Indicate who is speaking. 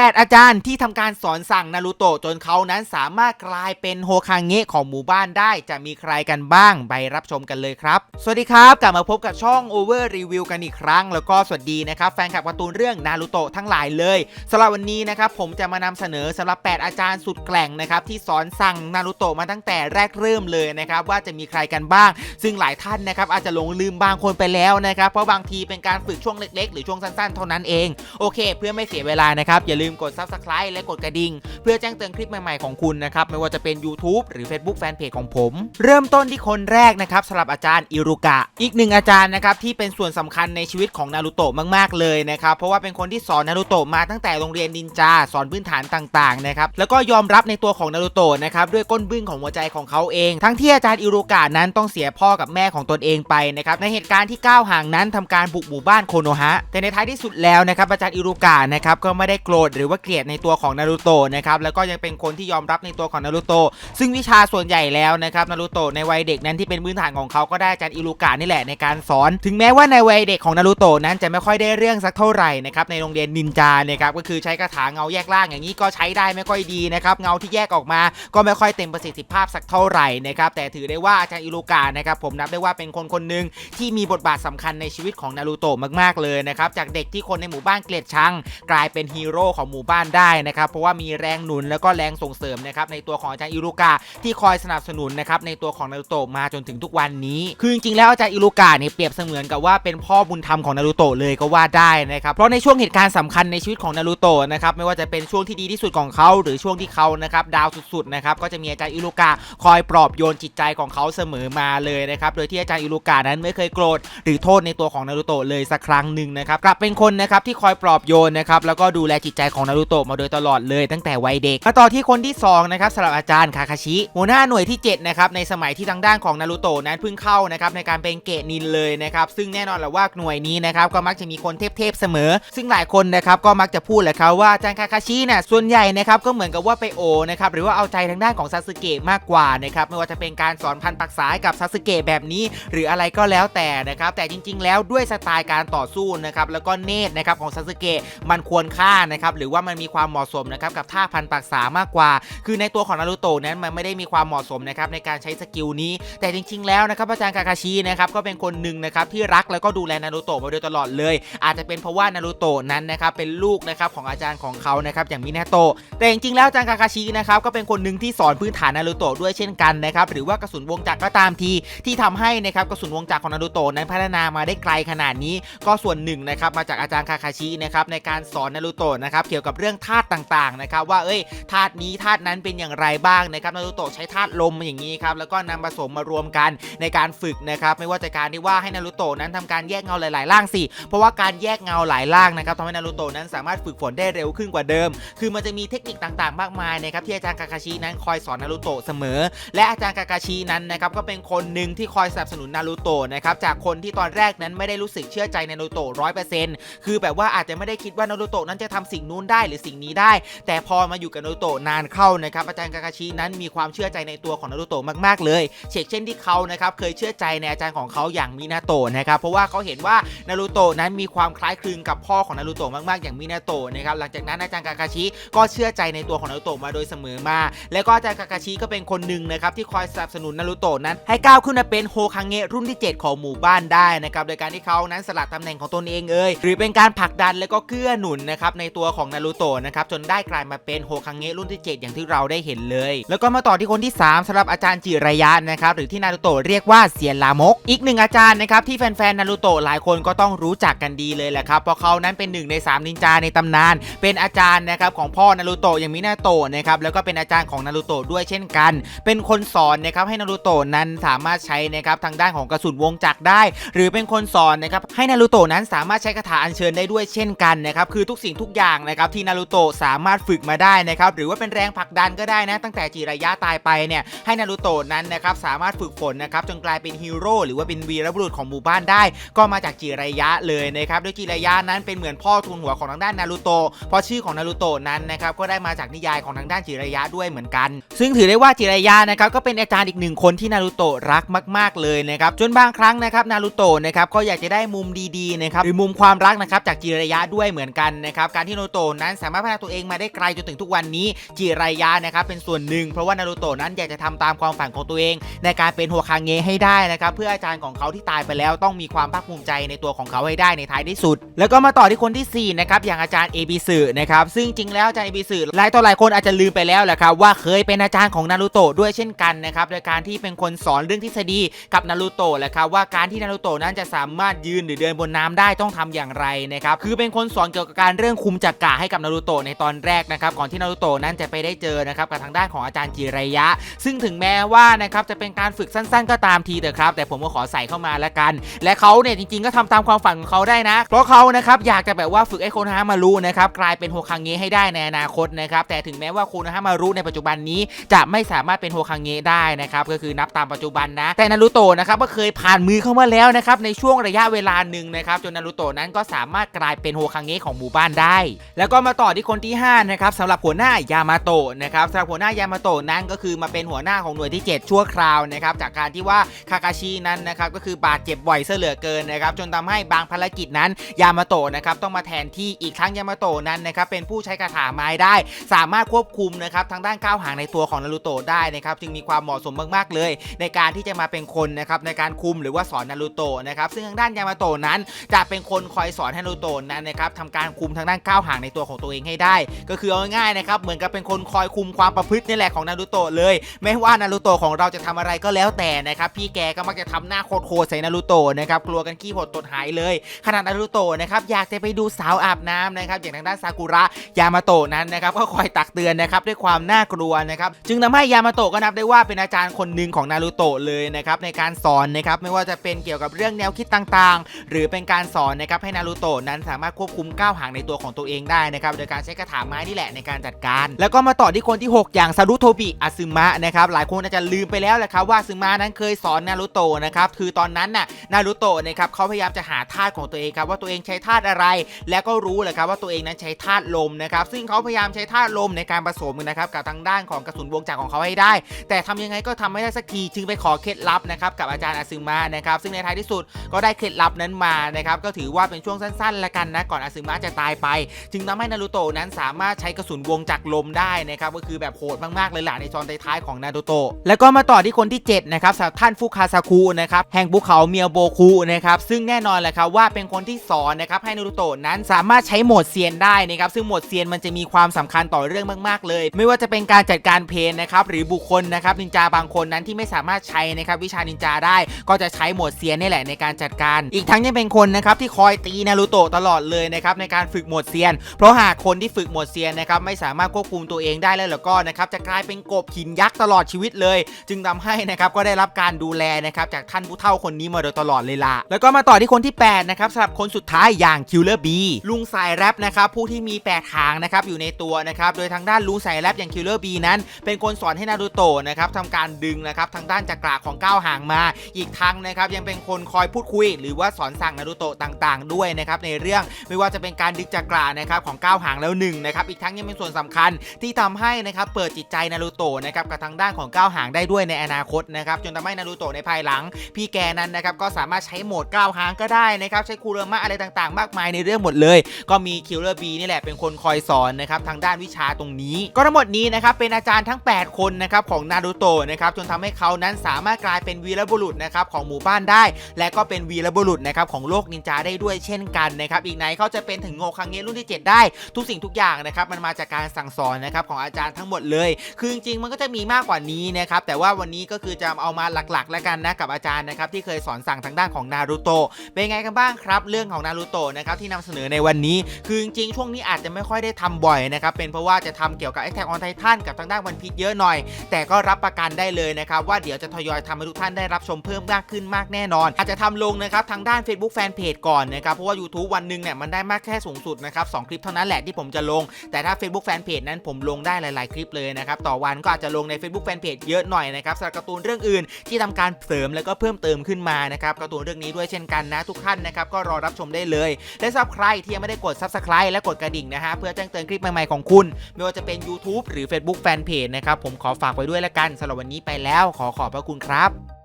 Speaker 1: 8 อาจารย์ที่ทำการสอนสั่งนารูโตะจนเขานั้นสามารถกลายเป็นโฮคางเงะของหมู่บ้านได้จะมีใครกันบ้างไปรับชมกันเลยครับ สวัสดีครับกลับมาพบกับช่อง Over Review กันอีกครั้ง แล้วก็สวัสดีนะครับแฟนคลับการ์ตูนเรื่องนารูโตะทั้งหลายเลยสำหรับวันนี้นะครับผมจะมานำเสนอสำหรับ 8 อาจารย์สุดแกร่งนะครับที่สอนสั่งนารูโตะมาตั้งแต่แรกเริ่มเลยนะครับว่าจะมีใครกันบ้าง ซึ่งหลายท่านนะครับอาจจะหลงลืมบางคนไปแล้วนะครับเพราะบางทีเป็นการฝึกช่วงเล็ก ๆ หรือช่วงสั้นๆ เท่านั้นเองโอเค เพื่อไม่เสียเวลานะครับอย่าลืมืมกด Subscribe และกดกระดิ่ง เพื่อแจ้งเตือนคลิปใหม่ๆของคุณนะครับ ไม่ว่าจะเป็น YouTube หรือ Facebook Fanpage ของผม เริ่มต้นที่คนแรกนะครับสำหรับอาจารย์อิรุกะ อีกหนึ่งอาจารย์นะครับที่เป็นส่วนสำคัญในชีวิตของนารูโตะมากๆเลยนะครับเพราะว่าเป็นคนที่สอนนารูโตะมาตั้งแต่โรงเรียนนินจาสอนพื้นฐานต่างๆนะครับแล้วก็ยอมรับในตัวของนารูโตะนะครับด้วยก้นบึ้งของหัวใจของเขาเอง ทั้งที่อาจารย์อิรุกะนั้นต้องเสียพ่อกับแม่ของตนเองไปนะครับในเหตุการณ์ที่ก้าวห่างนั้นทำการบุกหมู่บ้านโคโนฮะแต่ในท้ายที่สุดแล้วนะครับอาจารย์อิรุกะนะครับก็ไม่ได้โกรธหรือว่าเกลียดในตัวของนารูโตะนะครับแล้วก็ยังเป็นคนที่ยอมรับในตัวของนารูโตะซึ่งวิชาส่วนใหญ่แล้วนะครับนารูโตะในวัยเด็กนั้นที่เป็นพื้นฐานของเขาก็ได้อาจารย์อิรุกะนี่แหละในการสอน ถึงแม้ว่าในวัยเด็กของนารูโตะนั้นจะไม่ค่อยได้เรื่องสักเท่าไหร่นะครับในโรงเรียนนินจานะครับก็คือใช้คาถาเงาแยกล่างอย่างนี้ก็ใช้ได้ไม่ค่อยดีนะครับเงาที่แยกออกมา ก็ไม่ค่อยเต็มประสิทธิภาพสักเท่าไหร่นะครับแต่ถือได้ว่าอาจารย์อิรุกะนะครับผมนับได้ว่าเป็นคนคนหนึ่งที่มีบทบาทสำคัญในชีวิตของนารูโตะมากๆเลยนะครับจากเด็กที่คนในหมู่บ้านเกลียดชังกลายเป็นฮีโร่ของหมู่บ้านได้นะครับเพราะว่ามีแรงหนุนแล้วก็แรงส่งเสริมนะครับในตัวของอาจารย์อิรุกะที่คอยสนับสนุนนะครับในตัวของนารูโตะมาจนถึงทุกวันนี้ คือจริงๆแล้วอาจารย์อิรุกะเนี่ยเปรียบเสมือนกับว่าเป็นพ่อบุญธรรมของนารูโตะเลยก็ว่าได้นะครับเพราะในช่วงเหตุการณ์สำคัญในชีวิตของนารูโตะนะครับไม่ว่าจะเป็นช่วงที่ดีที่สุดของเขาหรือช่วงที่เขานะครับดาวสุดๆนะครับก็จะมีอาจารย์อิรุกะคอยปลอบโยนจิตใจของเขาเสมอมาเลยนะครับโดยที่อาจารย์อิรุกะนั้นไม่เคยโกรธหรือโทษในตัวของนารูโตะเลยสักครั้งหนึ่งนะครับกลับเป็นคนนะครับที่คอยปลอบโยนนะครับแล้วก็ดูแลจิตใจของนารูโตะมาโดยตลอดเลยตั้งแต่วัยเด็กมาต่อที่คนที่สองนะครับสำหรับอาจารย์คาคาชิหัวหน้าหน่วยที่7นะครับในสมัยที่ทางด้านของนารูโตะนั้นเพิ่งเข้านะครับในการเป็นเกะนินเลยนะครับซึ่งแน่นอนแหละว่าหน่วยนี้นะครับก็มักจะมีคนเทพๆเสมอ ซึ่งหลายคนนะครับก็มักจะพูดแหละครับว่าอาจารย์คาคาชิเนี่ยส่วนใหญ่นะครับก็เหมือนกับว่าไปโอนะครับหรือว่าเอาใจทางด้านของซาสึเกะมากกว่านะครับไม่ว่าจะเป็นการสอนพันปักษากับซาสึเกะแบบนี้ หรืออะไรก็แล้วแต่นะครับแต่จริง ๆ แล้วด้วยสไตล์การต่อสู้นะครับแล้วก็เนตรนะครับของซาสึเกะมันควรค่านะครับหรือว่ามันมีความเหมาะสมนะครับกับท่าพันปักษามากกว่า คือในตัวของนารูโตะนั้นมันไม่ได้มีความเหมาะสมนะครับในการใช้สกิลนี้แต่จริง ๆ แล้วนะครับอาจารย์คาคาชินะครับก็เป็นคนหนึ่งนะครับที่รักแล้วก็ดูแลนารูโตะมาโดยตลอดเลย อาจจะเป็นเพราะว่านารูโตะนั้นนะครับเป็นลูกนะครับของอาจารย์ของเขานะครับอย่างมินาโตะแต่จริงๆแล้วอาจารย์คาคาชินะครับก็เป็นคนหนึ่งที่สอนพื้นฐานนารูโตะด้วยเช่นกันนะครับหรือว่ากระสุนวงจักรก็ตามทีที่ทำให้นะครับกระสุนวงจักรของนารูโตะนั้นพัฒนามาได้ไกลขนาดนี้ ก็ส่วนหนึ่งนะครับมาจากอาจารย์คาคาชินะครับในการสอนนารูโตะนะครับกี่ยวกับเรื่องธาตุต่างๆนะครับว่าเอ้ยธาตุนี้ธาตุนั้นเป็นอย่างไรบ้างนะครับนารูโตะใช้ธาตุลมอย่างนี้ครับแล้วก็นำผสมมารวมกันในการฝึกนะครับไม่ว่าจะการที่ว่าให้นารูโตะนั้นทำการแยกเงาหลายๆร่างสิเพราะว่าการแยกเงาหลายร่างนะครับทำให้นารูโตะนั้นสามารถฝึกฝนได้เร็วขึ้นกว่าเดิม คือมันจะมีเทคนิคต่างๆ มากมายนะครับที่อาจารย์คาคาชินั้นคอยสอนนารูโตะเสมอ และอาจารย์คาคาชินั้นนะครับก็เป็นคนหนึ่งที่คอยสนับสนุนนารูโตะนะครับจากคนที่ตอนแรกนั้นไม่ได้รู้สึกเชื่อใจนารูโตะร้อยเปอร์เซ็นต์คือแบบว่าอาจจะไม่ได้คิดว่านารูโตะนั้นจะทำสิ่งนู้นได้หรือสิ่งนี้ได้ แต่พอมาอยู่กับนารูโตะนานเข้านะครับอาจารย์คาคาชินั้นมีความเชื่อใจในตัวของนารูโตะมากๆเลยเช่นเช่นที่เขานะครับเคยเชื่อใจในอาจารย์ของเขาอย่างมินาโตะนะครับเพราะว่าเขาเห็นว่านารูโตะนั้นมีความคล้ายคลึงกับพ่อของนารูโตะมากๆอย่างมินาโตะนะครับหลังจากนั้นอาจารย์คาคาชิก็เชื่อใจในตัวของนารูโตะมาโดยเสมอมา แล้วก็อาจารย์คาคาชิก็เป็นคนหนึ่งนะครับที่คอยสนับสนุนนารูโตะนั้น ให้ก้าวขึ้นมาเป็นโฮคังเงะรุ่นที่ 7 ของหมู่บ้านได้นะครับโดยการที่เขานั้นสลัดตำแหน่งของตนเองเอ่ยหรือเป็นการผลักดันแล้วก็เกื้อหนุนนะครับในตัวของนารูโตะนะครับจนได้กลายมาเป็นโฮคังเงะรุ่นที่ 7 อย่างที่เราได้เห็นเลย แล้วก็มาต่อที่คนที่ 3สำหรับอาจารย์จิระยะนะครับหรือที่นารูโตะเรียกว่าเซียนลามก อีกหนึ่งอาจารย์นะครับที่แฟนๆนารูโตะหลายคนก็ต้องรู้จักกันดีเลยแหละครับเพราะเขานั้นเป็นหนึ่งใน 3 นินจาในตำนาน เป็นอาจารย์นะครับของพ่อนารูโตะอย่างมินาโตะนะครับแล้วก็เป็นอาจารย์ของนารูโตะด้วยเช่นกัน เป็นคนสอนนะครับให้นารูโตะนั้นสามารถใช้นะครับทางด้านของกระสุนวงจักรได้ หรือเป็นคนสอนนะครับให้นารูโตะนั้นสามารถใช้คาถาอัญเชิญได้ด้วยเช่นกันนะครับคือทุกสิ่งทุกอย่างนะครับที่นารูโตะสามารถฝึกมาได้นะครับหรือว่าเป็นแรงผลักดันก็ได้นะตั้งแต่จิระยะตายไปเนี่ยให้นารูโตะนั้นนะครับสามารถฝึกฝนนะครับจนกลายเป็นฮีโร่หรือว่าเป็นวีรบุรุษของหมู่บ้านได้ ก็มาจากจิระยะเลยนะครับโดยจิระยะนั้นเป็นเหมือนพ่อทุนหัวของทางด้านนารูโตะเพราะชื่อของนารูโตะนั้นนะครับก็ได้มาจากนิยายของทางด้านจิระยะด้วยเหมือนกัน ซึ่งถือได้ว่าจิระยะนะครับก็เป็นอาจารย์อีกหนึ่งคนที่นารูโตะรักมาก ๆเลยนะครับจนบางครั้งนะครับนารูโตะนะครับก็อยากจะได้มุมดีๆนะครับหรือมุมความรักนะครับจากจิระยะด้วยเหมือนกันนะครับการที่นารูโตะนั้นสามารถพัฒนาตัวเองมาได้ไกลจนถึงทุกวันนี้ จิรายะนะครับเป็นส่วนหนึ่ง เพราะว่านารูโตะนั้นอยากจะทำตามความฝันของตัวเอง ในการเป็นโฮคางเงให้ได้นะครับเพื่ออาจารย์ของเขาที่ตายไปแล้วต้องมีความภาคภูมิใจในตัวของเขาให้ได้ในท้ายที่สุด แล้วก็มาต่อที่คนที่สี่นะครับอย่างอาจารย์เอบิสึนะครับซึ่งจริงแล้วอาจารย์เอบิสึหลายต่อหลายคนอาจจะลืมไปแล้วแหละครับว่าเคยเป็นอาจารย์ของนารูโตะด้วยเช่นกันนะครับโดยการที่เป็นคนสอนเรื่องทฤษฎีกับนารูโตะแหละครับว่าการที่นารูโตะนั้นจะสามารถยืนหรือเดินบนน้ำได้ต้องทำอย่างไรนะครับคือเป็นคนสอนเกี่ยวกับการเรื่องคุมจักระให้กับนารูโตะในตอนแรกนะครับก่อนที่นารูโตะนั้นจะไปได้เจอนะครับกับทางด้านของอาจารย์จิรยะ ซึ่งถึงแม้ว่านะครับจะเป็นการฝึกสั้นๆ ก็ตามทีเถอะครับ แต่ผมก็ขอใส่เข้ามาละกัน และเขาเนี่ยจริงๆ ก็ทำตามความฝันของเขาได้นะ เพราะเขานะครับอยากจะแบบว่าฝึกไอ้โคโนฮามารุนะครับกลายเป็นโฮคังเงะให้ได้ในอนาคตนะครับแต่ถึงแม้ว่าโคโนฮามารุในปัจจุบันนี้จะไม่สามารถเป็นโฮคังเงะได้นะครับก็คือนับตามปัจจุบันนะ แต่นารูโตะนะครับก็เคยผ่านมือเข้ามาแล้วนะครับในช่วงระยะเวลาหนึ่งนะครับจนนารูโตะนั้นก็สามารถกลายเป็นโฮคังเงะของหมู่บ้านได้ แแล้วก็มาต่อที่คนที่5นะครับสำหรับหัวหน้ายามาโตะนะครับสำหรับหัวหน้ายามาโตะนั้นก็คือมาเป็นหัวหน้าของหน่วยที่ 7 ชั่วคราวนะครับจากการที่ว่าคาคาชินั้นนะครับก็คือบาดเจ็บบ่อยเสเหลือเกินนะครับจนทำให้บางภารกิจนั้นยามาโตะนะครับต้องมาแทนที่อีกทั้งยามาโตะนั้นนะครับเป็นผู้ใช้คาถาไม้ได้ สามารถควบคุมนะครับทางด้านก้าวหางในตัวของนารูโตะได้นะครับจึงมีความเหมาะสมมากๆเลย ในการที่จะมาเป็นคนนะครับในการคุมหรือว่าสอนนารูโตะนะครับซึ่งทางด้านยามาโตะนั้นจะเป็นคนคอยสอนให้นารูโตะนั้นนะครับทำการคุมทางด้านก้าวหางในตัวของตัวเองให้ได้ ก็คือเอาง่ายๆนะครับเหมือนกับเป็นคนคอยคุมความประพฤตินี่แหละของนารูโตะเลย ไม่ว่านารูโตะของเราจะทำอะไรก็แล้วแต่นะครับพี่แกก็มักจะทำหน้าโคตรๆใส่นารูโตะนะครับกลัวกันขี้หดตดหายเลย ขนาดนารูโตะนะครับอยากจะไปดูสาวอาบน้ำนะครับอย่างทางด้านซากุระยามาโตะนั้นนะครับก็คอยตักเตือนนะครับด้วยความน่ากลัวนะครับจึงทำให้ยามาโตะก็นับได้ว่าเป็นอาจารย์คนหนึ่งของนารูโตะเลยนะครับในการสอนนะครับไม่ว่าจะเป็นเกี่ยวกับเรื่องแนวคิดต่างๆ หรือเป็นการสอนนะครับให้นารูโตะนั้นสามารถควบคุมก้าวหางในตัวของตัวเองได้นะครับโดยการใช้คาถาไม้นี่แหละในการจัดการ แล้วก็มาต่อที่คนที่ 6 อย่างซารุโทบิอาซึมะนะครับหลายคนอาจจะลืมไปแล้วแหละครับว่าซึมะนั้นเคยสอนนารูโตะนะครับคือตอนนั้นน่ะนารูโตะนะครับเขาพยายามจะหาธาตุของตัวเองครับว่าตัวเองใช้ธาตุอะไร แล้วก็รู้แหละครับว่าตัวเองนั้นใช้ธาตุลมนะครับซึ่งเขาพยายามใช้ธาตุลมในการผสมนะครับกับทางด้านของกระสุนวงจักรของเขาให้ได้ แต่ทำยังไงก็ทำไม่ได้สักทีจึงไปขอเคล็ดลับนะครับกับอาจารย์อาซึมะนะครับซึ่งในท้ายที่สุดก็ได้เคล็ดลับนั้นมานะครับก็ถือว่าเป็นช่วงสั้นๆละกันนะก่อนอาซึมะจะตายไป จึงทำให้นารูโตะนั้นสามารถใช้กระสุนวงจักลมได้นะครับก็คือแบบโหดมากๆเลยหล่ะในตอนท้ายๆของนารูโตะแล้วก็มาต่อที่คนที่ 7 นะครับสำหรับท่านฟุคาซาคุนะครับแห่งภูเขาเมียวโบคุนะครับซึ่งแน่นอนแหละครับว่าเป็นคนที่สอนนะครับให้นารูโตะนั้นสามารถใช้โหมดเซียนได้นะครับซึ่งโหมดเซียนมันจะมีความสำคัญต่อเรื่องมาก ๆ เลย ไม่ว่าจะเป็นการจัดการเพนนะครับหรือบุคคลนะครับนินจาบางคนนั้นที่ไม่สามารถใช้นะครับวิชานินจาได้ ก็จะใช้โหมดเซียนนี่แหละในการจัดการ อีกทั้งยังเป็นคนนะครับที่คอยตีนารูโตะตลอดเลยนะครับในการฝึกโหมดเซียนเพราะหากคนที่ฝึกโหมดเซียนนะครับไม่สามารถควบคุมตัวเองได้แล้วแล้วก็นะครับจะกลายเป็นกบหินยักษ์ตลอดชีวิตเลย จึงทำให้นะครับก็ได้รับการดูแลนะครับจากท่านผู้เฒ่าคนนี้มาโดยตลอดเลยล่ะแล้วก็มาต่อที่คนที่8นะครับสำหรับคนสุดท้ายอย่างคิลเลอร์บีลุงสายแรปนะครับผู้ที่มีแปดหางนะครับอยู่ในตัวนะครับโดยทางด้านลุงสายแรปอย่างคิลเลอร์บีนั้น เป็นคนสอนให้นารูโตะนะครับทำการดึงนะครับทางด้านจักระของก้าวหางมา อีกทั้งนะครับยังเป็นคนคอยพูดคุย หรือว่าสอนสั่งนารูโตะต่าง ๆ ด้วยนะครับในเรื่องไม่ว่าจะเป็นการดึงจักระนะครับของก้าวหางแล้วหนึ่งนะครับ อีกทั้งยังเป็นส่วนสำคัญที่ทำให้นะครับเปิดจิตใจนารูโตะนะครับกับทางด้านของก้าวหางได้ด้วยในอนาคตนะครับจนทำให้นารูโตะในภายหลัง พี่แกนั้นนะครับก็สามารถใช้โหมดก้าวหางก็ได้นะครับใช้คูเรมะอะไรต่างๆ มากมายในเรื่องหมดเลย ก็มีคิลเลอร์บีนี่แหละเป็นคนคอยสอนนะครับทางด้านวิชาตรงนี้ ก็ทั้งหมดนี้นะครับเป็นอาจารย์ทั้ง 8 คนนะครับของนารูโตะนะครับจนทำให้เขานั้นสามารถกลายเป็นวีรบุรุษนะครับของหมู่บ้านได้ และก็เป็นวีรบุรุษนะครับของโลกนินจาได้ด้วยเช่นกันนะครับอีกไหนเขาจะเป็นถึงโงคังเงะรุ่นที่ 7 ได้ทุกสิ่งทุกอย่างนะครับมันมาจากการสั่งสอนนะครับของอาจารย์ทั้งหมดเลย คือจริงๆมันก็จะมีมากกว่านี้นะครับแต่ว่าวันนี้ก็คือจะเอามาหลักๆ แล้วกันนะกับอาจารย์นะครับที่เคยสอนสั่งทางด้านของนารูโตะเป็นไงกันบ้างครับ เรื่องของนารูโตะนะครับที่นำเสนอในวันนี้ คือจริงๆช่วงนี้อาจจะไม่ค่อยได้ทำบ่อยนะครับเป็นเพราะว่าจะทำเกี่ยวกับ Attack on Titan กับทางด้านวันพีชเยอะหน่อย แต่ก็รับประกันได้เลยนะครับว่าเดี๋ยวจะทยอยทำให้ทุกท่านได้รับชมเพิ่มมากขึ้นมากแน่นอน อาจจะทำลงนะครับทางด้าน Facebook Fanpage ก่อนนะครับเพราะว่า YouTube วันหนึ่งเนี่ยมันได้มากแค่สูงสุดนะครับสคลิปเท่านั้นแหละที่ผมจะลง แต่ถ้า Facebook Fanpage นั้นผมลงได้หลาย ๆ คลิปเลยนะครับ ต่อวันก็อาจจะลงใน Facebook Fanpage เยอะหน่อยนะครับสำหรับการ์ตูนเรื่องอื่น ที่ทำการเสริมแล้วก็เพิ่มเติมขึ้นมานะครับการ์ตูนเรื่องนี้ด้วยเช่นกันนะทุกท่านนะครับก็รอรับชมได้เลย และสำหรับใครที่ยังไม่ได้กด Subscribe และกดกระดิ่งนะฮะเพื่อแจ้งเตือนคลิปใหม่ ๆ ของคุณ ไม่ว่าจะเป็น YouTube หรือ Facebook Fanpage นะครับผมขอฝากไว้ด้วยละกันสำหรับวันนี้ไปแล้ว ขอขอบพระคุณครับ